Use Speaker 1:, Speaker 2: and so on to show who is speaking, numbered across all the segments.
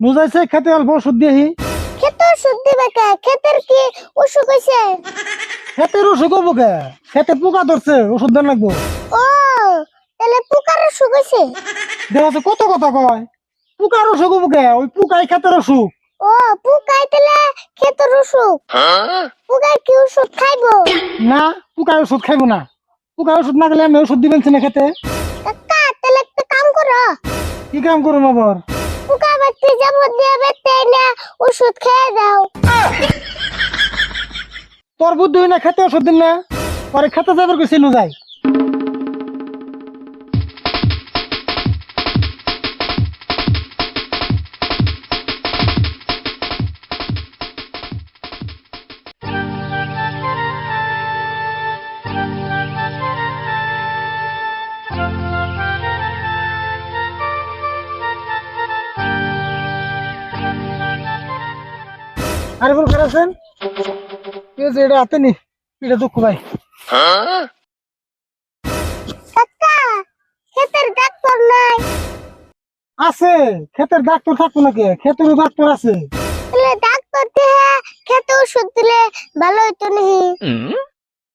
Speaker 1: বুঝাইছে খেতে অল্প ওষুধ দিয়েহি
Speaker 2: খেতে ওষুধ দিবে কে? খেতের কি অসুখ হয়েছে
Speaker 1: খেতের ওষুধ হব কে? খেতে পোকা ধরছে ওষুধ দেন লাগবো।
Speaker 2: ও তাহলে পোকার অসুখ হয়েছে
Speaker 1: দেখা কত কথা কয়। পোকার অসুখ হব কে? ওই পোকাই খেতের অসুখ।
Speaker 2: ও পোকাই তাহলে খেতের অসুখ? পোকাই কি ওষুধ খাইবো?
Speaker 1: না পোকার ওষুধ খাইবো না। পোকার ওষুধ না গেলে আমি ওষুধ দিবেন না খেতে।
Speaker 2: কাকা তাহলে একটা কাম করো।
Speaker 1: কি কাম করুম আবার?
Speaker 2: পোকা বাচ্চা যাব দিয়ে বেতে না ওষুধ খেয়ে দাও
Speaker 1: তোর বুদ্ধি না খেতে ওষুধ দিন না? পরে খেতে যাবার কইছি নু যাই। আছেন? এটা হাতে নি এটা দুঃখ ভাই।
Speaker 2: ডাক্তার নাই।
Speaker 1: আছে ক্ষেতের ডাক্তার থাকব নাকি? ক্ষেতেরও ডাক্তার আছে।
Speaker 2: ডাক্তার দিয়ে খেতে ওষুধ দিলে ভালো হইতো নাকি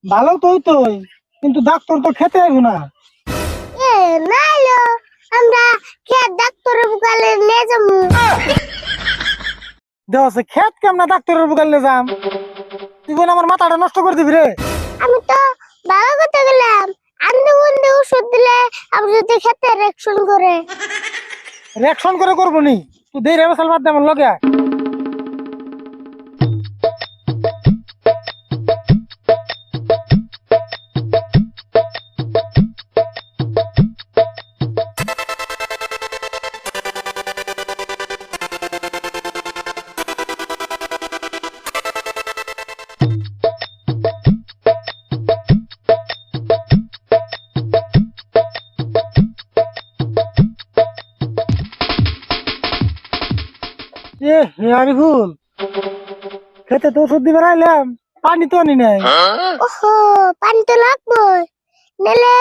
Speaker 1: ভালো তো হইতোই কিন্তু ডাক্তার তো খেতে আইবো না।
Speaker 2: এ নাইলো আমরা খেত ডাক্তারের বুকালে নিয়ে যাব।
Speaker 1: আছে খেত কেমন ডাক্তারের বুকাল যাম? তুই বোন আমার মাথাটা নষ্ট করে দিবি রে।
Speaker 2: আমি তো ভালো গেলাম আন্দে বন্দে ওষুধ দিলে আমি যদি খেতে রিয়াকশন করে।
Speaker 1: রিয়াকশন করে করব নি। তুই দেরি হবে সাল বাদ দে আমার লগে আয়। এ ভুল খেতে তো ওষুধ দিবার আইলাম পানি তো আনি নাই।
Speaker 2: ওহো পানি তো লাগবো নালে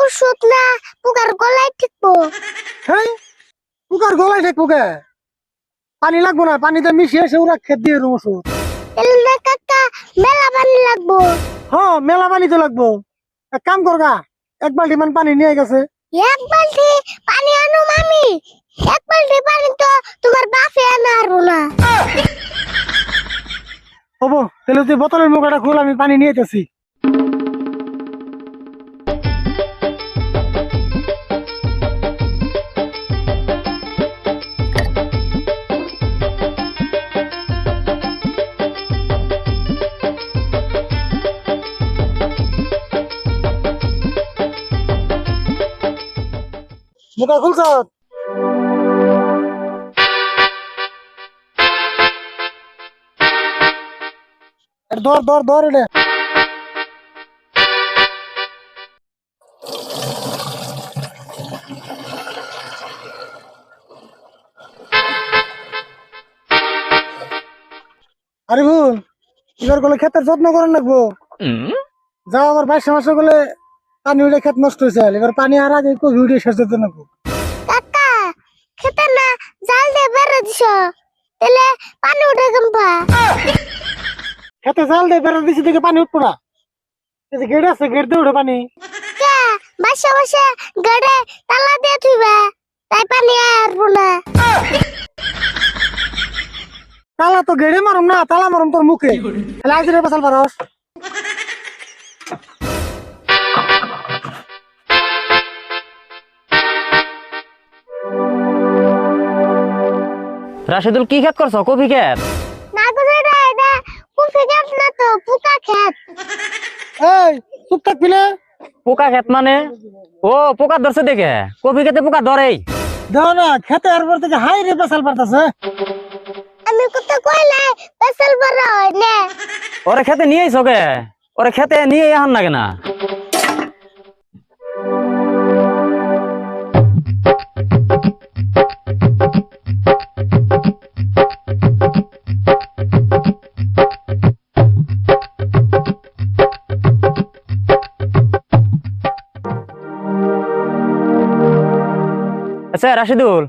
Speaker 2: ওষুধ না পোকার গলায় ঠিকবো।
Speaker 1: হ্যাঁ পুকার গলায় থাকব কে? পানি লাগবো না পানিতে মিশিয়ে এসে ওরা খেত দিয়ে দেবো ওষুধ।
Speaker 2: তাহলে না কাকা মেলা পানি লাগবো।
Speaker 1: হ্যাঁ মেলা পানি তো লাগবো। এক কাম করগা এক বালতি মান পানি নিয়ে গেছে।
Speaker 2: এক বালতি পানি আনো মামি এক বালতি পানি তো তোমার বাপে আনা আরও না।
Speaker 1: হব, তাহলে তুই বোতলের মুখটা খুল, আমি পানি নিয়ে যেতেছি মুখা খুলছ? ধর ধর ধর এটা আরে ভুল এবার গেলে ক্ষেতের যত্ন করেন লাগবো। যাও আবার বাইশ মাসে গেলে পানি উঠে ক্ষেত নষ্ট হয়েছে এবার পানি আর আগে কবি উঠে শেষ দিতে লাগবো
Speaker 2: কাকা খেতে না জাল দিয়ে বেড়ে দিছ। তাহলে পানি উঠে কেমবা
Speaker 1: খেতে জাল দিয়ে বেড়া দিছি থেকে পানি উঠবো না। এই গেট আছে গেট দিয়ে উঠে পানি।
Speaker 2: কে বাসা বাসা গাড়ে তালা দিয়ে থুইবে তাই পানি আসব না।
Speaker 1: তালা তো গেড়ে মারুম না তালা মারুম তোর মুখে। পারস।
Speaker 3: রাশেদুল কি খেত করছ? কফি খেত
Speaker 2: না করে এটা এটা কুফি খেত না তো পুকা খেত
Speaker 1: এই চুপ থাকবি না
Speaker 3: পোকা খেত মানে? ও পোকা ধরছে দেখে। কপি খেতে পোকা ধরেই।
Speaker 1: দেও না খেতে আর পর থেকে হাই রে পেশাল পারতাছে।
Speaker 2: আমি কত কইলে পেশাল বড় হয় না।
Speaker 3: ওরে খেতে নিয়ে আইসো কে ওরে খেতে নিয়ে আহান না। কেনা আচ্ছা রাশিদুল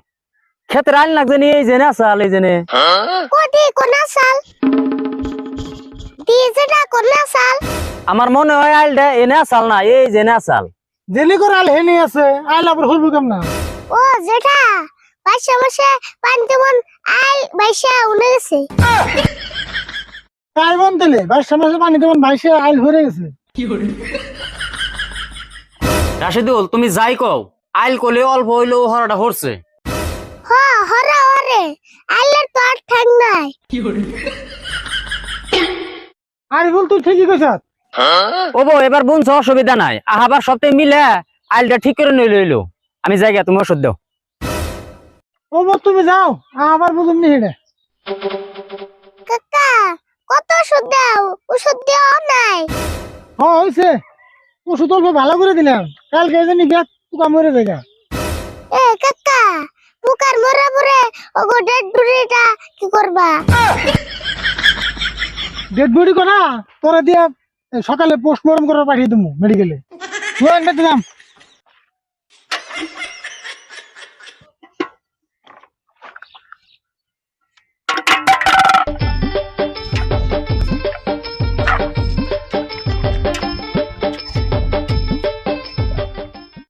Speaker 3: ক্ষেতের আইল লাগছে নি এই জেনে আসাল এই জেনে
Speaker 2: কোটি কোনা সাল ডিজেটা কোনা সাল
Speaker 3: আমার মনে হয় আইলটা এনে আসাল না এই জেনে আসাল
Speaker 1: জেলি করে আল হেনে আছে আইল আবার হইব কেমন? না
Speaker 2: ও যেটা পাশে বসে পান্তি মন আই বাইশা উনে গেছে।
Speaker 1: তাই বন তেলে বাইশে মাসে পানি দেবেন বাইশে আইল হয়ে গেছে।
Speaker 3: রাশিদুল তুমি যাই কও। আইল কলে অল্প হইলেও হরাটা হরছে।
Speaker 2: হ হরে হরে। আইলের তো আর নাই।
Speaker 1: আর বল তুই ঠিকই কইছ।
Speaker 3: ও বউ এবার বুনছ অসুবিধা নাই। আহাবার সপ্তাহে মিলে আইলটা ঠিক করে নই লইলো আমি গিয়া তুমি ওষুধ দাও।
Speaker 1: ও বল তুমি যাও। আবার বুঝুম নি হেডে
Speaker 2: কাকা কত ওষুধ দাও? ওষুধ দেওয়া নাই।
Speaker 1: হ হইছে। ওষুধ অল্প ভালো করে দিলাম। কালকে জানি ব্যাগ তুকা মরে
Speaker 2: এ কাকা পোকার মরা মরে ওগো ডেড বডিটা কি করবা?
Speaker 1: ডেড বডি কোনা তোরা দিয়া সকালে পোস্টমর্টম করে পাঠিয়ে দেবো মেডিকেলে দিলাম